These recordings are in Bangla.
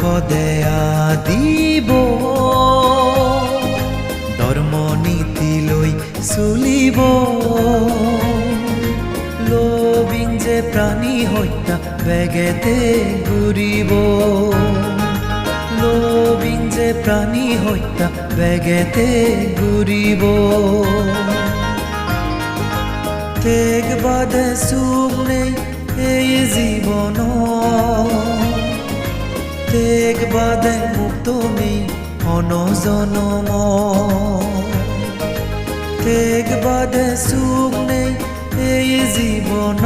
পদে দিব ধর্ম নীতি লৈ চলিব। লোভিং যে প্ৰাণী হত্যা বেগেতে ঘূৰিব লোভিং যে প্ৰাণী হত্যা বেগেতে ঘূৰিব তেগ বাদে নেই বাদে মুক্ত নেই অনজনম। তেগ বাদে সুখ নেই এই জীবন।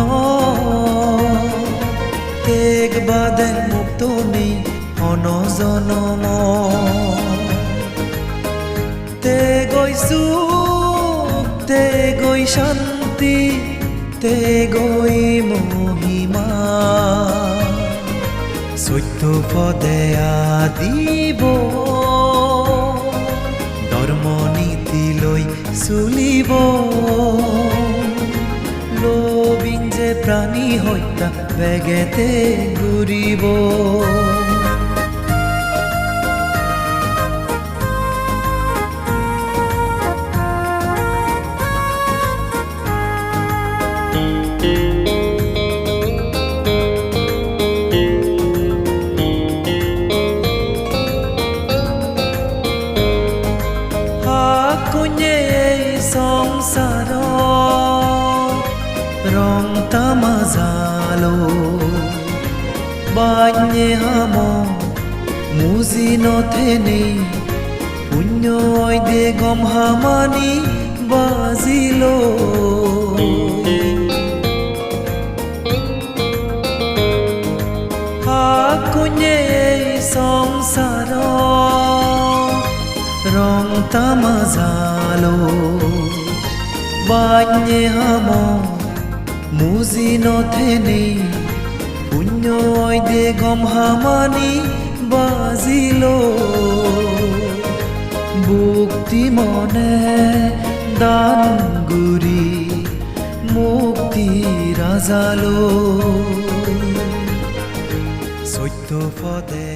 তেগ বাদে মুক্ত নেই অনজনম। তে গৈ সুখ, তে গৈ শান্তি, তে গৈ মহিমা। সত্য পদে আদিব। ধর্ম নীতি লই চলিব। লোভিং যে প্ৰাণী হত্যা বেগেতে ঘূৰিব সংসার রং তামাজালো বান্যে হাম মুজি নথেনে পুণ্য দে গম হামানি বাজিলো হাকুnye এই সংসার রং তামাজালো বান্যে হাম, মুজি নথেনে পুণ্য দে গম হামানি বাজিলো। মুক্তি মনে দান গুরি, মুক্তি রাজালো। সত্য পদে